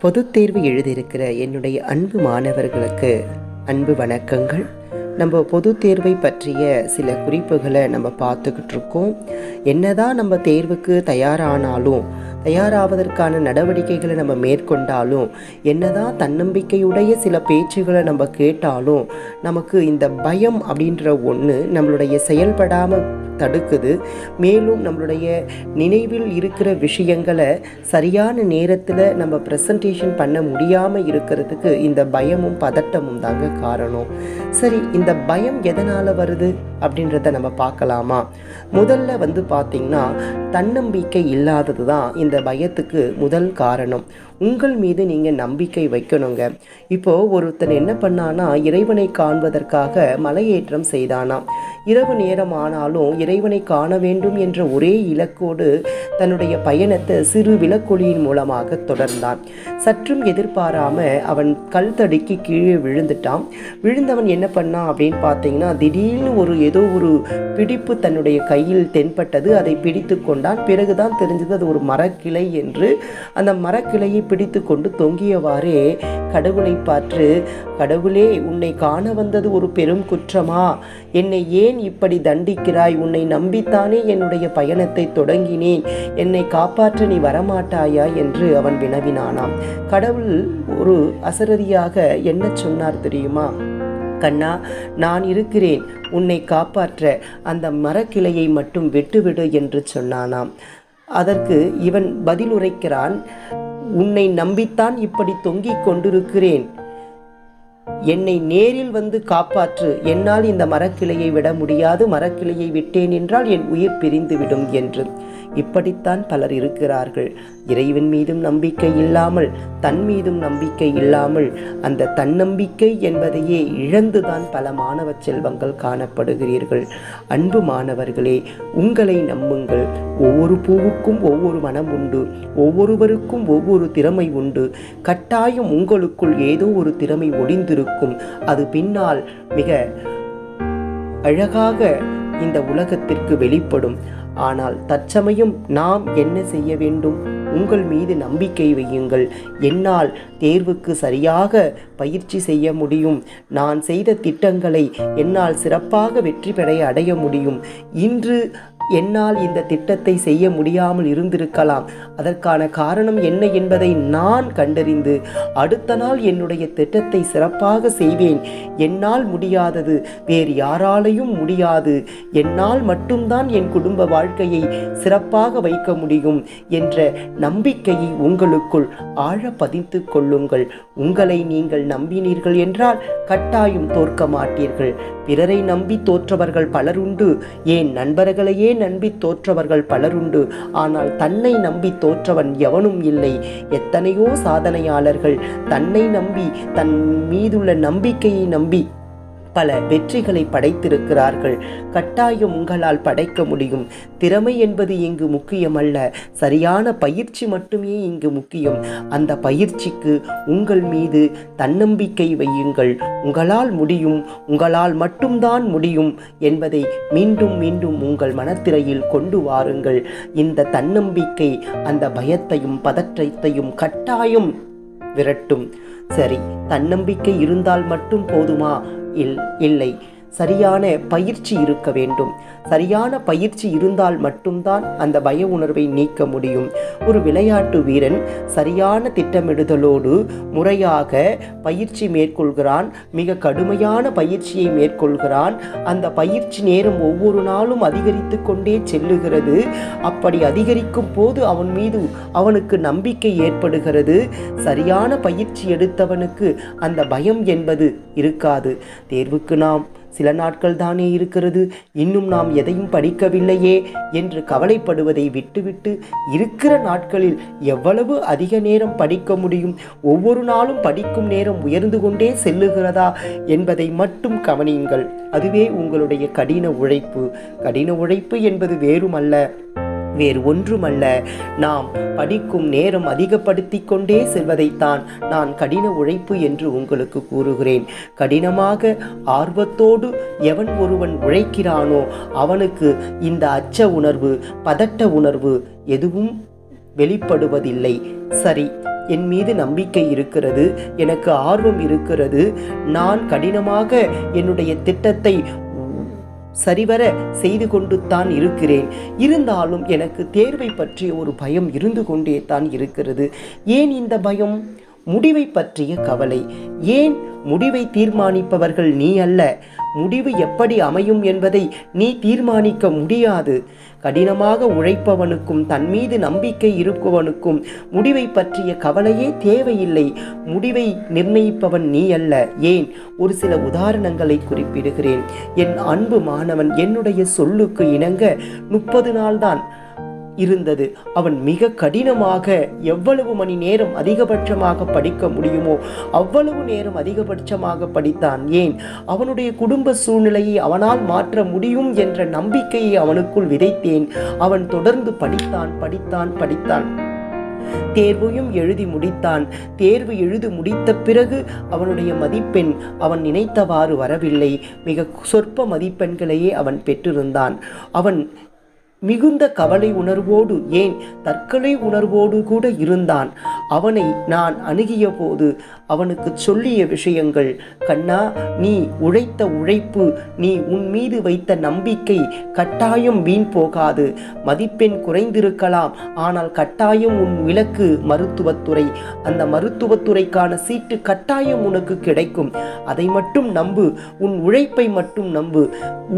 பொதுத் தேர்வு எழுதியிருக்கிற என்னுடைய அன்பு மாணவர்களுக்கு அன்பு வணக்கங்கள். நம்ம பொதுத் தேர்வை பற்றிய சில குறிப்புகளை நம்ம பார்த்துக்கிட்டு இருக்கோம். என்னதான் நம்ம தேர்வுக்கு தயாரானாலும் தயாராவதற்கான நடவடிக்கைகளை நம்ம மேற்கொண்டாலும் என்னதான் தன்னம்பிக்கையுடைய சில பேச்சுகளை நம்ம கேட்டாலும் நமக்கு இந்த பயம் அப்படின்ற ஒன்று நம்மளுடைய செயல்படாமல் தடுக்குது. மேலும் நம்மளுடைய நினைவில் இருக்கிற விஷயங்களை சரியான நேரத்தில் நம்ம ப்ரெசன்டேஷன் பண்ண முடியாமல் இருக்கிறதுக்கு இந்த பயமும் பதட்டமும் தாங்க காரணம். சரி இந்த பயம் எதனால் வருது அப்படின்றத நம்ம பார்க்கலாமா? முதல்ல வந்து பார்த்திங்கன்னா தன்னம்பிக்கை இல்லாதது தான் இந்த பயத்துக்கு முதல் காரணம். உங்கள் மீது நீங்கள் நம்பிக்கை வைக்கணுங்க. இப்போது ஒருத்தன் என்ன பண்ணானா இறைவனை காண்பதற்காக மலையேற்றம் செய்தானாம் இரவு நேரம் ஆனாலும் இறைவனை காண வேண்டும் என்ற ஒரே இலக்கோடு தன்னுடைய பயணத்தை சிறு விளக்கொலியின் மூலமாக தொடர்ந்தான். சற்றும் எதிர்பாராம அவன் கல் தடுக்கி கீழே விழுந்துட்டான். விழுந்தவன் என்ன பண்ணான் அப்படின்னு பார்த்தீங்கன்னா திடீர்னு ஒரு ஏதோ ஒரு பிடிப்பு தன்னுடைய கையில் தென்பட்டது. அதை பிடித்து கொண்டான். பிறகுதான் தெரிஞ்சது அது ஒரு மரக்கிளை என்று. அந்த மரக்கிளையை பிடித்து கொண்டு தொங்கியவாறே கடவுளை பார்த்து கடவுளே உன்னை காண வந்தது ஒரு பெரும் குற்றமா? என்னை ஏன் இப்படி தண்டிக்கிறாய்? உன்னை நம்பித்தானே என்னுடைய பயணத்தை தொடங்கினேன். என்னை காப்பாற்ற நீ வரமாட்டாயா? என்று அவன் வினவினானாம். கடவுள் ஒரு அசரதியாக என்ன சொன்னார் தெரியுமா? கண்ணா நான் இருக்கிறேன். உன்னை காப்பாற்ற அந்த மரக்கிளையை மட்டும் விட்டுவிடு என்று சொன்னானாம். அதற்கு இவன் பதில் உரைக்கிறான் உன்னை நம்பித்தான் இப்படி தொங்கிக் கொண்டிருக்கிறேன். என்னை நேரில் வந்து காப்பாற்று. என்னால் இந்த மரக்கிளையை விட முடியாது. மரக்கிளையை விட்டேன் என்றால் என் உயிர் பிரிந்துவிடும் என்று. இப்படித்தான் பலர் இருக்கிறார்கள். இறைவன் மீதும் நம்பிக்கை இல்லாமல் தன் மீதும் நம்பிக்கை இல்லாமல் அந்த தன்னம்பிக்கை என்பதையே இழந்துதான் பல மாணவ செல்வங்கள் காணப்படுகிறீர்கள். அன்பு மாணவர்களே உங்களை நம்புங்கள். ஒவ்வொரு பூவுக்கும் ஒவ்வொரு மனம் உண்டு. ஒவ்வொருவருக்கும் ஒவ்வொரு திறமை உண்டு. கட்டாயம் உங்களுக்குள் ஏதோ ஒரு திறமை ஒளிந்திருக்கும் அது பின்னால் மிக அழகாக இந்த உலகத்திற்கு வெளிப்படும். ஆனால் தற்சமயம் நாம் என்ன செய்ய வேண்டும்? உங்கள் மீது நம்பிக்கை வையுங்கள். என்னால் தேர்வுக்கு சரியாக பயிற்சி செய்ய முடியும். நான் செய்த திட்டங்களை என்னால் சிறப்பாக வெற்றி பெற அடைய முடியும். இன்று என்னால் இந்த திட்டத்தை செய்ய முடியாமல் இருந்திருக்கலாம். அதற்கான காரணம் என்ன என்பதை நான் கண்டறிந்து அடுத்த நாள் என்னுடைய திட்டத்தை சிறப்பாக செய்வேன். என்னால் முடியாதது வேறு யாராலையும் முடியாது. என்னால் மட்டும்தான் என் குடும்ப வாழ்க்கையை சிறப்பாக வைக்க முடியும் என்ற நம்பிக்கையை உங்களுக்குள் ஆழ பதித்து கொள்ளுங்கள். உங்களை நீங்கள் நம்பினீர்கள் என்றால் கட்டாயம் தோற்க மாட்டீர்கள். பிறரை நம்பி தோற்றவர்கள் பலருண்டு ஏன் நண்பர்களையே நம்பி தோற்றவர்கள் பலருண்டு. ஆனால் தன்னை நம்பி தோற்றவன் எவனும் இல்லை. எத்தனையோ சாதனையாளர்கள் தன்னை நம்பி தன் மீதுள்ள நம்பிக்கையை நம்பி பல வெற்றிகளை படைத்திருக்கிறார்கள். கட்டாயம் உங்களால் படைக்க முடியும். திறமை என்பது இங்கு முக்கியமல்ல. சரியான பயிற்சி மட்டுமே இங்கு முக்கியம். அந்த பயிற்சிக்கு உங்கள் மீது தன்னம்பிக்கை வையுங்கள். உங்களால் முடியும் உங்களால் மட்டும்தான் முடியும் என்பதை மீண்டும் மீண்டும் உங்கள் மனத்திரையில் கொண்டு வாருங்கள். இந்த தன்னம்பிக்கை அந்த பயத்தையும் பதற்றத்தையும் கட்டாயம் விரட்டும். சரி தன்னம்பிக்கை இருந்தால் மட்டும் போதுமா? இல்லை. சரியான பயிற்சி இருக்க வேண்டும். சரியான பயிற்சி இருந்தால் மட்டும்தான் அந்த பய உணர்வை நீக்க முடியும். ஒரு விளையாட்டு வீரன் சரியான திட்டமிடுதலோடு முறையாக பயிற்சி மேற்கொள்கிறான் மிக கடுமையான பயிற்சியை மேற்கொள்கிறான். அந்த பயிற்சி நேரம் ஒவ்வொரு நாளும் அதிகரித்து கொண்டே செல்லுகிறது. அப்படி அதிகரிக்கும் போது அவன் மீது அவனுக்கு நம்பிக்கை ஏற்படுகிறது. சரியான பயிற்சி எடுத்தவனுக்கு அந்த பயம் என்பது இருக்காது. தேர்வுக்கு நாம் சில நாட்கள் தானே இருக்கிறது. இன்னும் நாம் எதையும் படிக்கவில்லையே என்று கவலைப்படுவதை விட்டுவிட்டு இருக்கிற நாட்களில் எவ்வளவு அதிக நேரம் படிக்க முடியும்? ஒவ்வொரு நாளும் படிக்கும் நேரம் உயர்ந்து கொண்டே செல்லுகிறதா என்பதை மட்டும் கவனியுங்கள். அதுவே உங்களுடைய கடின உழைப்பு. கடின உழைப்பு என்பது வேறுமல்ல. வேறு ஒன்றுமல்ல. நாம் படிக்கும் நேரம் அதிகப்படுத்தி கொண்டே செல்வதைத்தான் நான் கடின உழைப்பு என்று உங்களுக்கு கூறுகிறேன். கடினமாக ஆர்வத்தோடு எவன் ஒருவன் உழைக்கிறானோ அவனுக்கு இந்த அச்ச உணர்வு பதட்ட உணர்வு எதுவும் வெளிப்படுவதில்லை. சரி என் மீது நம்பிக்கை இருக்கிறது எனக்கு ஆர்வம் இருக்கிறது. நான் கடினமாக என்னுடைய திட்டத்தை சரிவர செய்து கொண்டு தான் இருக்கிறேன். இருந்தாலும் எனக்கு தேர்வை பற்றிய ஒரு பயம் இருந்து கொண்டே தான் இருக்கிறது. ஏன் இந்த பயம்? முடிவை பற்றிய கவலை. ஏன் முடிவை தீர்மானிப்பவர்கள் நீ அல்ல? முடிவு எப்படி அமையும் என்பதை நீ தீர்மானிக்க முடியாது. கடினமாக உழைப்பவனுக்கும் தன் மீது நம்பிக்கை இருக்குவனுக்கும் முடிவை பற்றிய கவலையே தேவையில்லை. முடிவை நிர்ணயிப்பவன் நீ அல்ல. ஏன்? ஒரு சில உதாரணங்களை குறிப்பிடுகிறேன். என் அன்பு மாணவன் என்னுடைய சொல்லுக்கு இணங்க முப்பது நாள்தான். இருந்தது. அவன் மிக கடினமாக எவ்வளவு மணி நேரம் அதிகபட்சமாக படிக்க முடியுமோ அவ்வளவு நேரம் அதிகபட்சமாக படித்தான். ஏன்? அவனுடைய குடும்ப சூழ்நிலையை அவனால் மாற்ற முடியும் என்ற நம்பிக்கையை அவனுக்குள் விதைத்தேன். அவன் தொடர்ந்து படித்தான் படித்தான் படித்தான். தேர்வையும் எழுதி முடித்தான். தேர்வு எழுதி முடித்த பிறகு அவனுடைய மதிப்பெண் அவன் நினைத்தவாறு வரவில்லை. மிக சொற்ப மதிப்பெண்களையே அவன் பெற்றிருந்தான். அவன் மிகுந்த கவலை உணர்வோடு ஏன் தற்கொலை உணர்வோடு கூட இருந்தான்? அவனை நான் அணுகிய போது அவனுக்கு சொல்லிய விஷயங்கள் கண்ணா நீ உழைத்த உழைப்பு நீ உன் மீது வைத்த நம்பிக்கை கட்டாயம் வீண் போகாது. மதிப்பெண் குறைந்திருக்கலாம் ஆனால் கட்டாயம் உன் இலக்கு மருத்துவத்துறை அந்த மருத்துவத்துறைக்கான சீட்டு கட்டாயம் உனக்கு கிடைக்கும். அதை மட்டும் நம்பு உன் உழைப்பை மட்டும் நம்பு.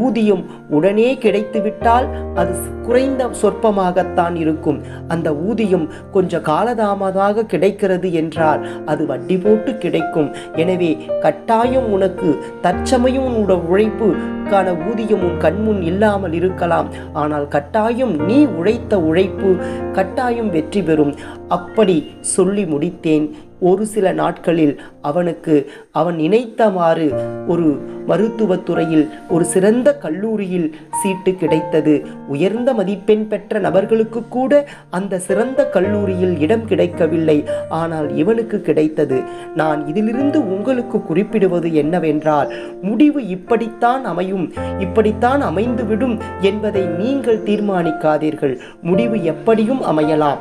ஊதியம் உடனே கிடைத்துவிட்டால் அது குறைந்த சொற்பமாகத்தான் இருக்கும். அந்த ஊதியம் கொஞ்ச காலதாமதாக கிடைக்கிறது என்றால் அது வட்டி போட்டு கிடைக்கும். எனவே கட்டாயம் உனக்கு தற்சமயம் உன்னோட உழைப்பு கான ஊதியம் உன் கண்முன் இல்லாமல் இருக்கலாம். ஆனால் கட்டாயம் நீ உழைத்த உழைப்பு கட்டாயம் வெற்றி பெறும். அப்படி சொல்லி முடித்தேன். ஒரு சில நாட்களில் அவனுக்கு அவன் நினைத்தமாறு ஒரு மருத்துவத்துறையில் ஒரு சிறந்த கல்லூரியில் சீட்டு கிடைத்தது. உயர்ந்த மதிப்பெண் பெற்ற நபர்களுக்கு கூட அந்த சிறந்த கல்லூரியில் இடம் கிடைக்கவில்லை. ஆனால் இவனுக்கு கிடைத்தது. நான் இதிலிருந்து உங்களுக்கு குறிப்பிடுவது என்னவென்றால் முடிவு இப்படித்தான் அமையும் இப்படித்தான் அமைந்துவிடும் என்பதை நீங்கள் தீர்மானிக்காதீர்கள். முடிவு எப்படியும் அமையலாம்.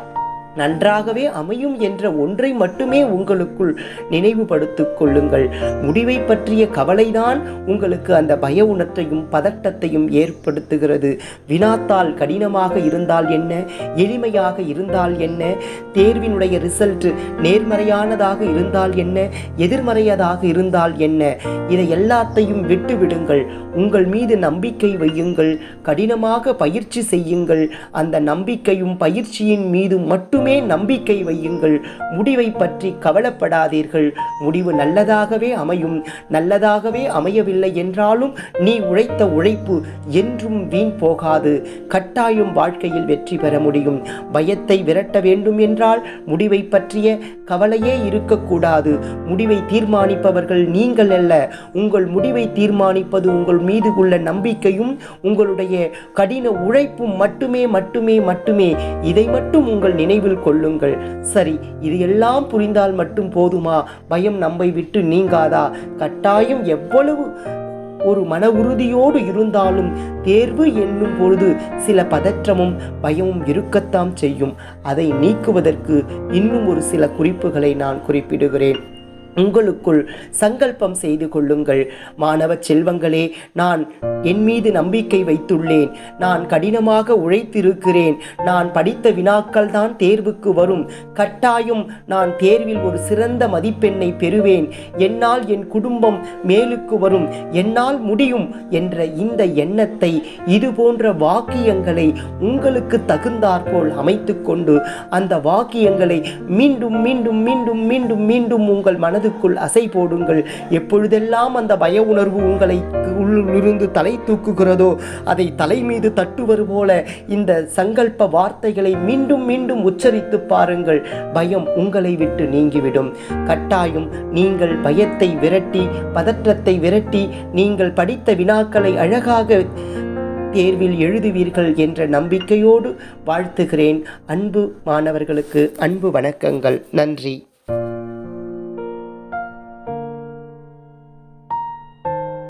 நன்றாகவே அமையும் என்ற ஒன்றை மட்டுமே உங்களுக்குள் நினைவுபடுத்திக் கொள்ளுங்கள். முடிவை பற்றிய கவலைதான் உங்களுக்கு அந்த பய உணர்த்தையும் பதட்டத்தையும் ஏற்படுத்துகிறது. வினாத்தால் கடினமாக இருந்தால் என்ன? எளிமையாக இருந்தால் என்ன? தேர்வினுடைய ரிசல்ட் நேர்மறையானதாக இருந்தால் என்ன? எதிர்மறையதாக இருந்தால் என்ன? இதை எல்லாத்தையும் விட்டுவிடுங்கள். உங்கள் மீது நம்பிக்கை வையுங்கள். கடினமாக பயிற்சி செய்யுங்கள். அந்த நம்பிக்கையும் பயிற்சியின் மீது மட்டும் மட்டுமே நம்பிக்கை வையுங்கள். முடிவை பற்றி கவலைப்படாதீர்கள். முடிவு நல்லதாகவே அமையும். நல்லதாகவே அமையவில்லை என்றாலும் நீ உழைத்த உழைப்பு என்றும் வீண் போகாது. கட்டாயம் வாழ்க்கையில் வெற்றி பெற முடியும். பயத்தை விரட்ட வேண்டும் என்றால் முடிவை பற்றிய கவலையே இருக்கக்கூடாது. முடிவை தீர்மானிப்பவர்கள் நீங்கள் அல்ல. உங்கள் முடிவை தீர்மானிப்பது உங்கள் மீது உள்ள நம்பிக்கையும் உங்களுடைய கடின உழைப்பும் மட்டுமே மட்டுமே மட்டுமே. இதை மட்டும் உங்கள் நினைவில் கொள்ளுங்கள். சரி இது எல்லாம் புரிந்தால் மட்டும் போதுமா? பயம் நம்மை விட்டு நீங்காதா? கட்டாயம் எவ்வளவு ஒரு மன உறுதியோடு இருந்தாலும் தேர்வு என்னும் பொழுது சில பதற்றமும் பயமும் இருக்கத்தான் செய்யும். அதை நீக்குவதற்கு இன்னும் ஒரு சில குறிப்புகளை நான் குறிப்பிடுகிறேன். உங்களுக்குள் சங்கல்பம் செய்து கொள்ளுங்கள். மாணவ செல்வங்களே நான் என் மீது நம்பிக்கை வைத்துள்ளேன். நான் கடினமாக உழைத்திருக்கிறேன். நான் படித்த வினாக்கள் தான் தேர்வுக்கு வரும். கட்டாயம் நான் தேர்வில் ஒரு சிறந்த மதிப்பெண்ணை பெறுவேன். என்னால் என் குடும்பம் மேலுக்கு வரும். என்னால் முடியும் என்ற இந்த எண்ணத்தை இது போன்ற வாக்கியங்களை உங்களுக்கு தகுந்தாற்போல் அமைத்து கொண்டு அந்த வாக்கியங்களை மீண்டும் மீண்டும் மீண்டும் மீண்டும் மீண்டும் உங்கள் மன மனதுக்குள் அசை போடுங்கள். எப்பொழுதெல்லாம் அந்த பய உணர்வு உங்களை உள்ளிருந்து தலை தூக்குகிறதோ அதை தலை மீது தட்டுவது போல இந்த சங்கல்ப வார்த்தைகளை மீண்டும் மீண்டும் உச்சரித்து பாருங்கள். பயம் உங்களை விட்டு நீங்கிவிடும். கட்டாயம் நீங்கள் பயத்தை விரட்டி பதற்றத்தை விரட்டி நீங்கள் படித்த வினாக்களை அழகாக தேர்வில் எழுதுவீர்கள் என்ற நம்பிக்கையோடு வாழ்த்துகிறேன். அன்பு மாணவர்களுக்கு அன்பு வணக்கங்கள். நன்றி.